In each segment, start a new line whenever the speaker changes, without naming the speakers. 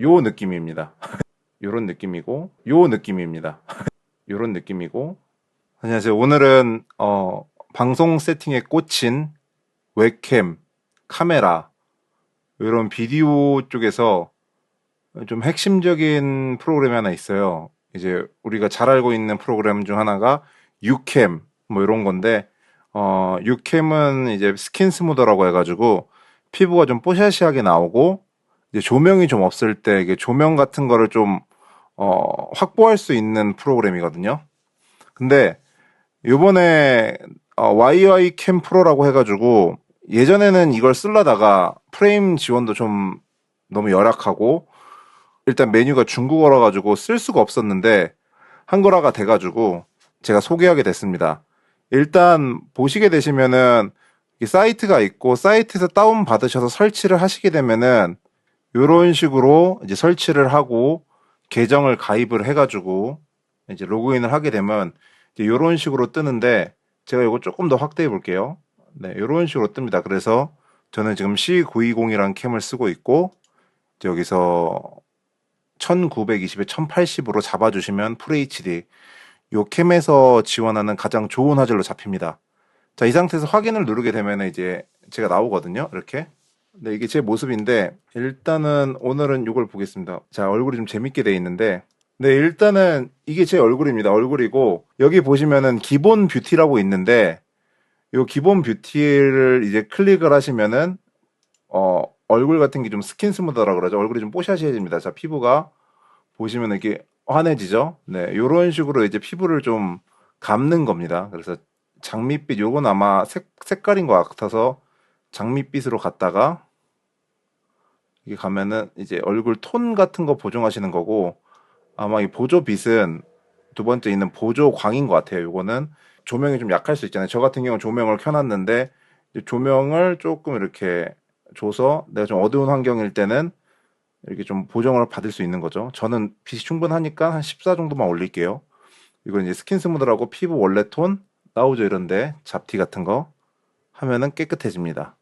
요 느낌입니다. 요런 느낌이고 요 느낌입니다. 요런 느낌이고 안녕하세요. 오늘은 어, 방송 세팅에 꽂힌 웹캠, 카메라 이런 비디오 쪽에서 좀 핵심적인 프로그램이 하나 있어요. 이제 우리가 잘 알고 있는 프로그램 중 하나가 유캠 뭐 이런 건데 어 유캠은 이제 스킨 스무더라고 해가지고 피부가 좀 뽀샤시하게 나오고 이제 조명이 좀 없을 때 이게 조명 같은 거를 좀 어, 확보할 수 있는 프로그램이거든요. 근데 요번에 어, YY 캠 프로라고 해가지고 예전에는 이걸 쓰려다가 프레임 지원도 좀 너무 열악하고 일단 메뉴가 중국어라 가지고 쓸 수가 없었는데 한글화가 돼가지고 제가 소개하게 됐습니다. 일단 보시게 되시면은 이 사이트가 있고 사이트에서 다운 받으셔서 설치를 하시게 되면은 이런 식으로 이제 설치를 하고 계정을 가입을 해가지고 이제 로그인을 하게 되면 이제 이런 식으로 뜨는데 제가 이거 조금 더 확대해 볼게요. 네, 이런 식으로 뜹니다. 그래서 저는 지금 C920이라는 캠을 쓰고 있고 여기서 1920에 1080으로 잡아주시면 FHD 요 캠에서 지원하는 가장 좋은 화질로 잡힙니다. 자, 이 상태에서 확인을 누르게 되면 이제 제가 나오거든요. 이렇게. 네, 이게 제 모습인데 일단은 오늘은 이걸 보겠습니다. 자, 얼굴이 좀 재밌게 돼 있는데 네, 일단은 이게 제 얼굴입니다. 얼굴이고 여기 보시면은 기본 뷰티라고 있는데 요 기본 뷰티를 이제 클릭을 하시면은 어 얼굴 같은 게 좀 스킨 스무더라 그러죠. 얼굴이 좀 뽀샤시해집니다. 자, 피부가 보시면 이렇게 환해지죠. 네, 요런 식으로 이제 피부를 좀 감는 겁니다. 그래서 장밋빛 요건 아마 색, 색깔인 것 같아서 장밋빛으로 갔다가 이게 가면은 이제 얼굴 톤 같은 거 보정하시는 거고 아마 이 보조 빛은 두 번째 있는 보조 광인 것 같아요. 요거는 조명이 좀 약할 수 있잖아요. 저 같은 경우는 조명을 켜놨는데 조명을 조금 이렇게 줘서 내가 좀 어두운 환경일 때는 이렇게 좀 보정을 받을 수 있는 거죠. 저는 빛이 충분하니까 한 14 정도만 올릴게요. 이건 이제 스킨 스무드라고 피부 원래 톤 나오죠 이런데 잡티 같은 거 하면은 깨끗해집니다.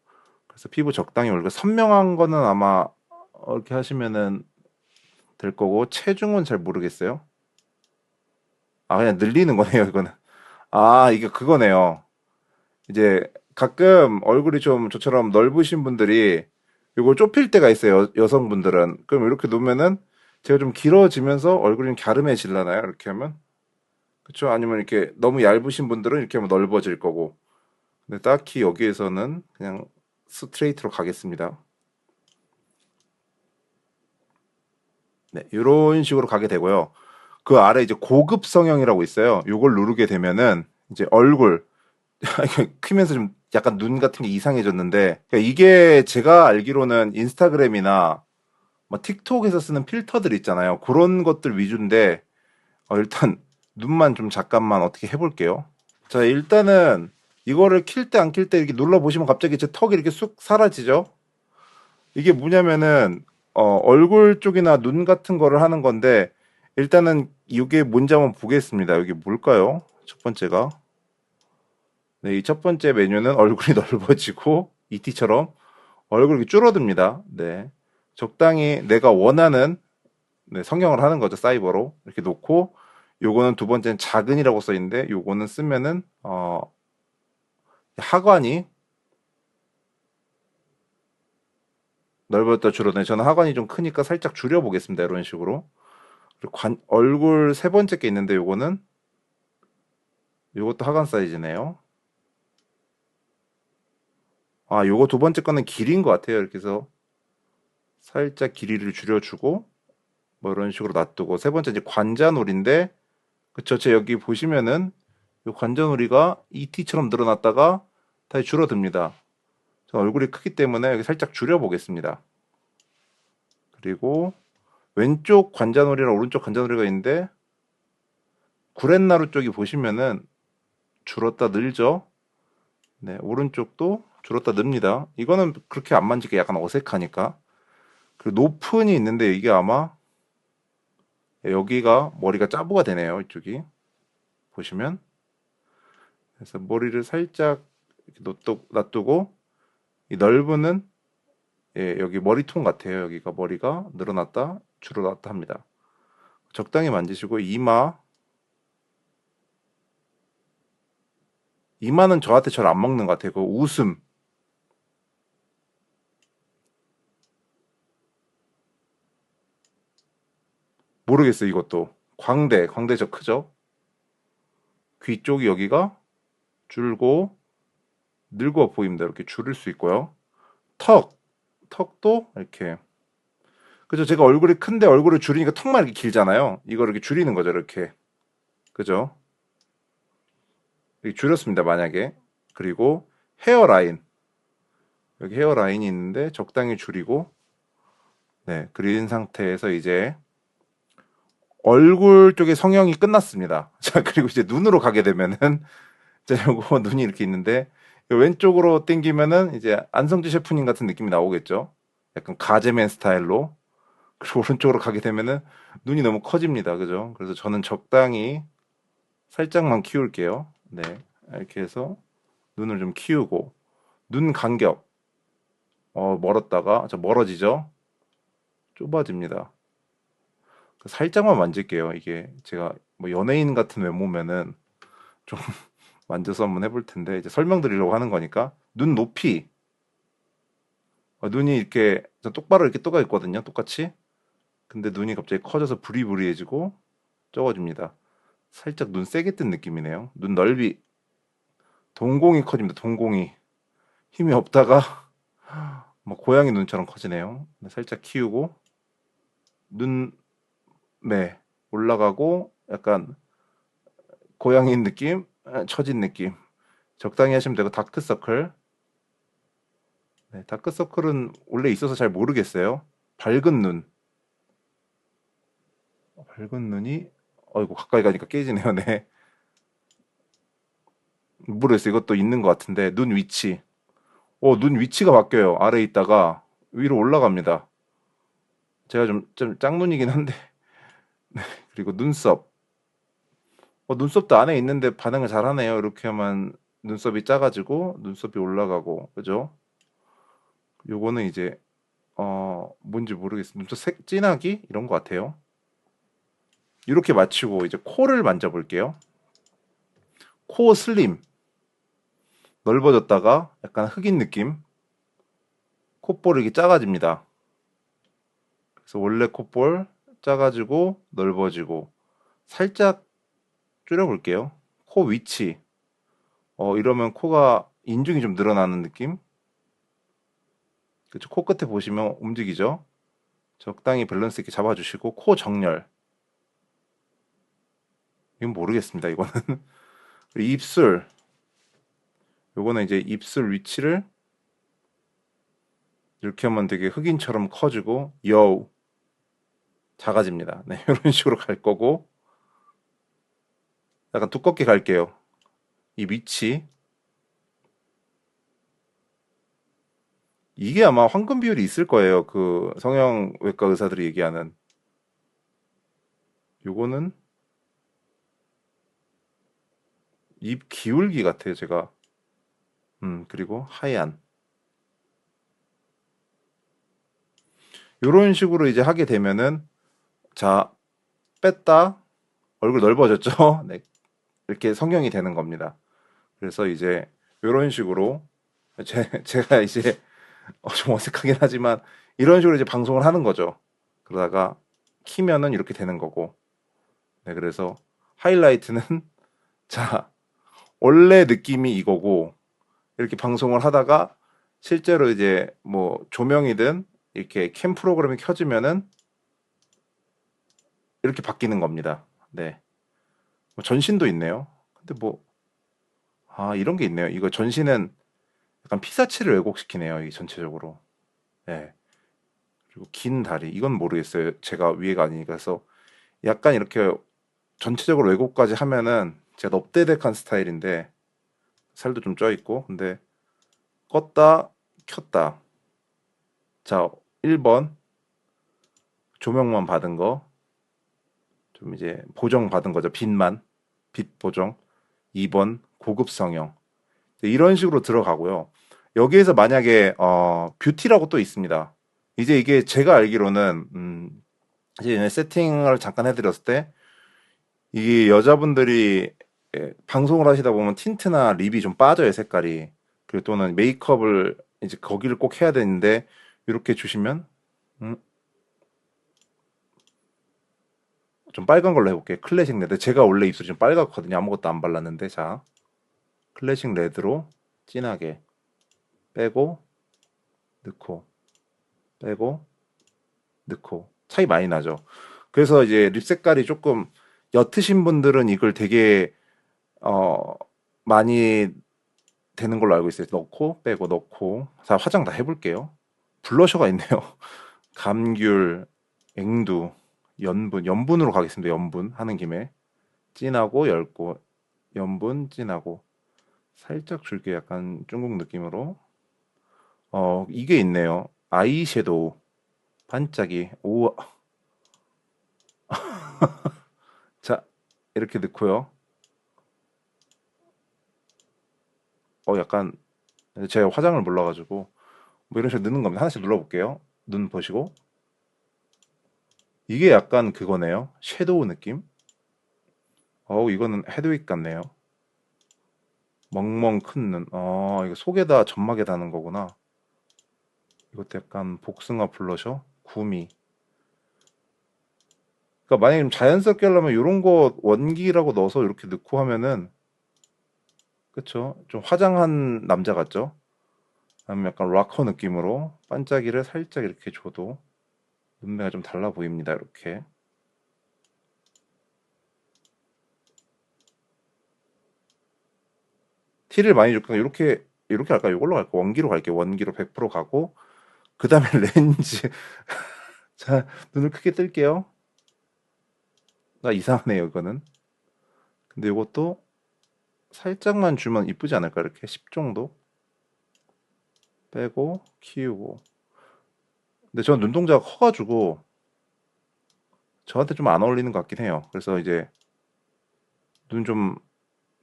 그래서 피부 적당히 올리고 선명한 거는 아마 이렇게 하시면은 될 거고 체중은 잘 모르겠어요. 아 그냥 늘리는 거네요 이거는. 아 이게 그거네요. 이제 가끔 얼굴이 좀 저처럼 넓으신 분들이 이걸 좁힐 때가 있어요. 여, 성분들은 그럼 이렇게 놓으면은 제가 좀 길어지면서 얼굴이 좀 갸름해질라나요? 이렇게 하면 그렇죠? 아니면 이렇게 너무 얇으신 분들은 이렇게 하면 넓어질 거고 근데 딱히 여기에서는 그냥 스트레이트로 가겠습니다. 네, 이런 식으로 가게 되고요. 그 아래 이제 고급 성형이라고 있어요. 이걸 누르게 되면은 이제 얼굴 크면서 좀 약간 눈 같은 게 이상해졌는데 그러니까 이게 제가 알기로는 인스타그램이나 뭐 틱톡에서 쓰는 필터들 있잖아요. 그런 것들 위주인데 어, 일단 눈만 좀 잠깐만 어떻게 해볼게요. 자 일단은 이거를 킬 때 안 킬 때 이렇게 눌러 보시면 갑자기 제 턱이 이렇게 쑥 사라지죠. 이게 뭐냐면은 어, 얼굴 쪽이나 눈 같은 거를 하는 건데 일단은 이게 뭔지 한번 보겠습니다. 여기 뭘까요? 첫 번째가 네, 이 첫 번째 메뉴는 얼굴이 넓어지고 ET처럼 얼굴이 줄어듭니다. 네. 적당히 내가 원하는 네, 성형을 하는 거죠. 사이버로. 이렇게 놓고 요거는 두 번째는 작은이라고 써 있는데 요거는 쓰면은 어 하관이 넓었다 줄어드네. 저는 하관이 좀 크니까 살짝 줄여 보겠습니다. 이런 식으로. 관, 얼굴 세 번째 게 있는데 요거는 요것도 하관 사이즈네요. 아, 요거 두 번째 거는 길인 것 같아요. 이렇게 해서 살짝 길이를 줄여주고 뭐 이런 식으로 놔두고 세 번째 이제 관자놀인데 그쵸? 제 여기 보시면은 요 관자놀이가 ET처럼 늘어났다가 다시 줄어듭니다. 저 얼굴이 크기 때문에 살짝 줄여보겠습니다. 그리고 왼쪽 관자놀이랑 오른쪽 관자놀이가 있는데 구렛나루 쪽이 보시면은 줄었다 늘죠. 네, 오른쪽도 줄었다 늡니다. 이거는 그렇게 안 만지게 약간 어색하니까. 그리고 높은이 있는데 이게 아마 여기가 머리가 짜부가 되네요. 이쪽이 보시면 그래서 머리를 살짝 이렇게 놔두고 이 넓은은 예, 여기 머리통 같아요. 여기가 머리가 늘어났다, 줄어났다 합니다. 적당히 만지시고 이마 이마는 저한테 잘 안 먹는 것 같아요. 그 웃음 모르겠어요. 이것도 광대 광대 저 크죠? 귀 쪽이 여기가 줄고 늙어 보입니다. 이렇게 줄일 수 있고요. 턱 턱도 이렇게 그죠? 제가 얼굴이 큰데 얼굴을 줄이니까 턱만 이렇게 길잖아요. 이걸 이렇게 줄이는 거죠. 이렇게 그죠? 이렇게 줄였습니다. 만약에 그리고 헤어라인 여기 헤어라인이 있는데 적당히 줄이고 네 그린 상태에서 이제 얼굴 쪽의 성형이 끝났습니다. 자 그리고 이제 눈으로 가게 되면은 자 요거 눈이 이렇게 있는데 왼쪽으로 당기면은 이제 안성재 셰프님 같은 느낌이 나오겠죠. 약간 가제맨 스타일로 그리고 오른쪽으로 가게 되면은 눈이 너무 커집니다. 그죠? 그래서 저는 적당히 살짝만 키울게요. 네. 이렇게 해서 눈을 좀 키우고 눈 간격 어 멀었다가 저 멀어지죠? 좁아집니다. 그 살짝만 만질게요. 이게 제가 뭐 연예인 같은 외모면은 좀 만져서 한번 해볼 텐데 이제 설명드리려고 하는 거니까 눈 높이 어, 눈이 이렇게 똑바로 이렇게 떠가 있거든요. 똑같이 근데 눈이 갑자기 커져서 부리부리해지고 적어집니다. 살짝 눈 세게 뜬 느낌이네요. 눈 넓이 동공이 커집니다. 동공이 힘이 없다가 뭐 고양이 눈처럼 커지네요. 살짝 키우고 눈매 올라가고 약간 고양이 느낌, 처진 느낌. 적당히 하시면 되고 다크서클. 네, 다크서클은 원래 있어서 잘 모르겠어요. 밝은 눈. 밝은 눈이 어이구 가까이 가니까 깨지네요. 네. 모르겠어요. 이것도 있는 것 같은데 눈 위치. 어, 눈 위치가 바뀌어요. 아래에 있다가 위로 올라갑니다. 제가 좀, 좀 짝눈이긴 한데. 네. 그리고 눈썹. 어, 눈썹도 안에 있는데 반응을 잘 하네요. 이렇게 하면 눈썹이 작아지고 눈썹이 올라가고. 그죠? 요거는 이제, 어, 뭔지 모르겠어요. 눈썹 색, 진하기? 이런 것 같아요. 이렇게 맞추고 이제 코를 만져볼게요. 코 슬림. 넓어졌다가 약간 흑인 느낌. 콧볼 이렇게 작아집니다. 그래서 원래 콧볼 작아지고 넓어지고 살짝 줄여볼게요. 코 위치. 어, 이러면 코가 인중이 좀 늘어나는 느낌? 그쵸. 코 끝에 보시면 움직이죠? 적당히 밸런스 있게 잡아주시고, 코 정렬. 이건 모르겠습니다. 이거는 입술 요거는 이제 입술 위치를 이렇게 하면 되게 흑인처럼 커지고 여우 작아집니다. 네, 이런 식으로 갈 거고 약간 두껍게 갈게요. 이 위치 이게 아마 황금 비율이 있을 거예요. 그 성형외과 의사들이 얘기하는 요거는 입 기울기 같아요, 제가. 음, 그리고 하얀. 요런 식으로 이제 하게 되면은, 자, 뺐다, 얼굴 넓어졌죠? 네. 이렇게 성형이 되는 겁니다. 그래서 이제, 요런 식으로, 제, 제가 이제, 어, 좀 어색하긴 하지만, 이런 식으로 이제 방송을 하는 거죠. 그러다가, 키면은 이렇게 되는 거고. 네, 그래서, 하이라이트는, 자, 원래 느낌이 이거고 이렇게 방송을 하다가 실제로 이제 뭐 조명이든 이렇게 캠 프로그램이 켜지면은 이렇게 바뀌는 겁니다. 네. 뭐 전신도 있네요. 근데 뭐, 아, 이런 게 있네요. 이거 전신은 약간 피사체를 왜곡시키네요. 이 전체적으로. 네. 그리고 긴 다리. 이건 모르겠어요. 제가 위에가 아니니까. 그래서 약간 이렇게 전체적으로 왜곡까지 하면은 제가 넙대대한 스타일인데 살도 좀 쪄 있고 근데 껐다 켰다 자 1번 조명만 받은 거 좀 이제 보정 받은 거죠. 빛만. 빛 보정. 2번 고급 성형. 이런 식으로 들어가고요. 여기에서 만약에 어, 뷰티라고 또 있습니다. 이제 이게 제가 알기로는 음, 이제 세팅을 잠깐 해드렸을 때 이게 여자분들이 예, 방송을 하시다 보면 틴트나 립이 좀 빠져요 색깔이. 그리고 또는 메이크업을 이제 거기를 꼭 해야 되는데 이렇게 주시면 음, 좀 빨간 걸로 해볼게요 클래식 레드 제가 원래 입술이 좀 빨갛거든요 아무것도 안 발랐는데 자 클래식 레드로 진하게 빼고 넣고 빼고 넣고 차이 많이 나죠. 그래서 이제 립 색깔이 조금 옅으신 분들은 이걸 되게 어 많이 되는 걸로 알고 있어요. 넣고 빼고 넣고 자 화장 다 해볼게요. 블러셔가 있네요. 감귤, 앵두, 연분, 연분으로 가겠습니다. 연분. 하는 김에. 진하고 얇고. 연분 진하고. 살짝 줄게. 약간 중국 느낌으로. 어 이게 있네요. 아이섀도우. 반짝이. 오 자 이렇게 넣고요. 어 약간 제가 화장을 몰라가지고 뭐 이런 식으로 넣는 겁니다. 하나씩 눌러볼게요. 눈 보시고 이게 약간 그거네요 섀도우 느낌 어우 이거는 헤드윅 같네요 멍멍 큰눈어 이거 속에다 점막에 다는 거구나 이것도 약간 복숭아 블러셔 구미. 그러니까 만약에 좀 자연스럽게 하려면 이런 거 원기라고 넣어서 이렇게 넣고 하면은 그쵸? 좀 화장한 남자 같죠? 아니면 약간 락커 느낌으로 반짝이를 살짝 이렇게 줘도 눈매가 좀 달라 보입니다. 이렇게. 티를 많이 줄까? 이렇게 이렇게 할까요? 이걸로 갈까? 원기로 갈게요. 원기로 100% 가고 그 다음에 렌즈. 자, 눈을 크게 뜰게요. 나 이상하네요, 이거는. 근데 이것도 살짝만 주면 이쁘지 않을까? 이렇게 10 정도. 빼고, 키우고. 근데 전 눈동자가 커가지고 저한테 좀 안 어울리는 것 같긴 해요. 그래서 이제 눈 좀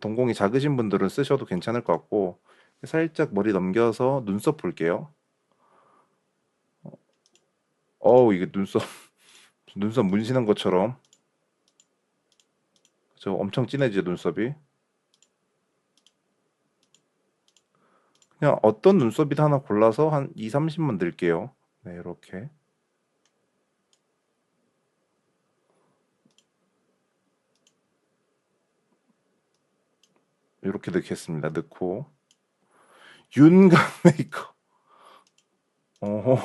동공이 작으신 분들은 쓰셔도 괜찮을 것 같고 살짝 머리 넘겨서 눈썹 볼게요. 어우 이게 눈썹 눈썹 문신한 것처럼 저 엄청 진해지죠 눈썹이 그냥 어떤 눈썹이든 하나 골라서 한 2, 30만 들게요 네 이렇게. 이렇게 넣겠습니다. 넣고. 윤곽 메이크업 어허.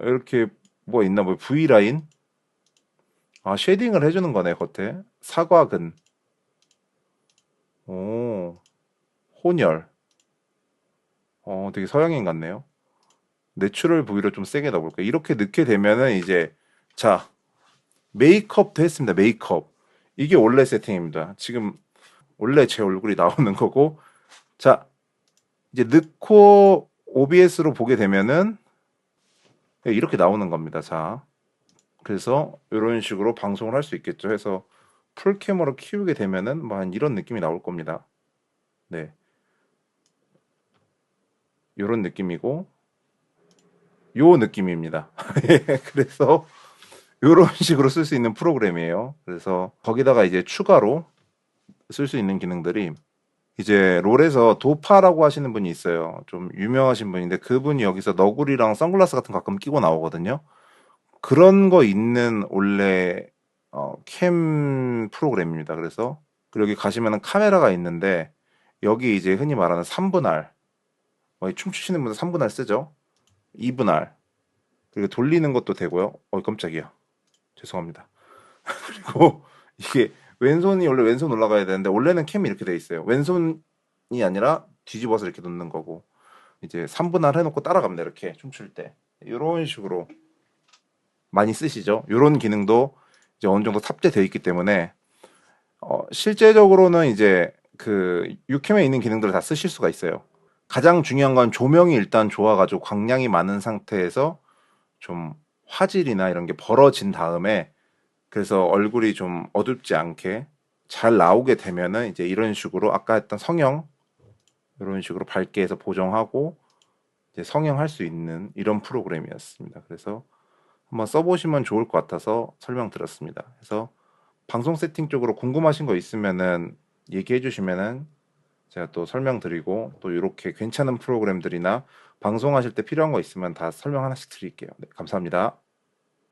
이렇게 뭐 있나 뭐 V 라인? 아 쉐딩을 해주는 거네 겉에. 사과근. 오. 혼혈. 어 되게 서양인 같네요 내추럴 부위로 좀 세게 넣어볼게요 이렇게 넣게 되면은 이제 자 메이크업도 했습니다 메이크업 이게 원래 세팅입니다 지금 원래 제 얼굴이 나오는 거고 자 이제 넣고 OBS로 보게 되면은 네, 이렇게 나오는 겁니다. 자, 그래서 이런 식으로 방송을 할 수 있겠죠. 해서 풀캠으로 키우게 되면은 뭐 한 이런 느낌이 나올 겁니다. 네. 이런 느낌이고 요 느낌입니다. 예, 그래서 이런 식으로 쓸 수 있는 프로그램이에요. 그래서 거기다가 이제 추가로 쓸 수 있는 기능들이 이제 롤에서 도파라고 하시는 분이 있어요. 좀 유명하신 분인데 그분이 여기서 너구리랑 선글라스 같은 거 가끔 끼고 나오거든요. 그런 거 있는 원래 어, 캠 프로그램입니다. 그래서 여기 가시면은 카메라가 있는데 여기 이제 흔히 말하는 3분할 뭐 춤추시는 분들 3분할 쓰죠. 2분할 그리고 돌리는 것도 되고요. 어 깜짝이야. 죄송합니다. 그리고 이게 왼손이 원래 왼손 올라가야 되는데 원래는 캠이 이렇게 돼 있어요. 왼손이 아니라 뒤집어서 이렇게 놓는 거고 이제 3분할 해놓고 따라갑니다. 이렇게 춤출 때 이런 식으로 많이 쓰시죠. 이런 기능도 이제 어느 정도 탑재되어 있기 때문에 어, 실제적으로는 이제 그 유캠에 있는 기능들을 다 쓰실 수가 있어요. 가장 중요한 건 조명이 일단 좋아가지고 광량이 많은 상태에서 좀 화질이나 이런 게 벌어진 다음에 그래서 얼굴이 좀 어둡지 않게 잘 나오게 되면은 이제 이런 식으로 아까 했던 성형 이런 식으로 밝게 해서 보정하고 이제 성형할 수 있는 이런 프로그램이었습니다. 그래서 한번 써보시면 좋을 것 같아서 설명드렸습니다. 그래서 방송 세팅 쪽으로 궁금하신 거 있으면은 얘기해 주시면은 제가 또 설명드리고 또 이렇게 괜찮은 프로그램들이나 방송하실 때 필요한 거 있으면 다 설명 하나씩 드릴게요. 네, 감사합니다.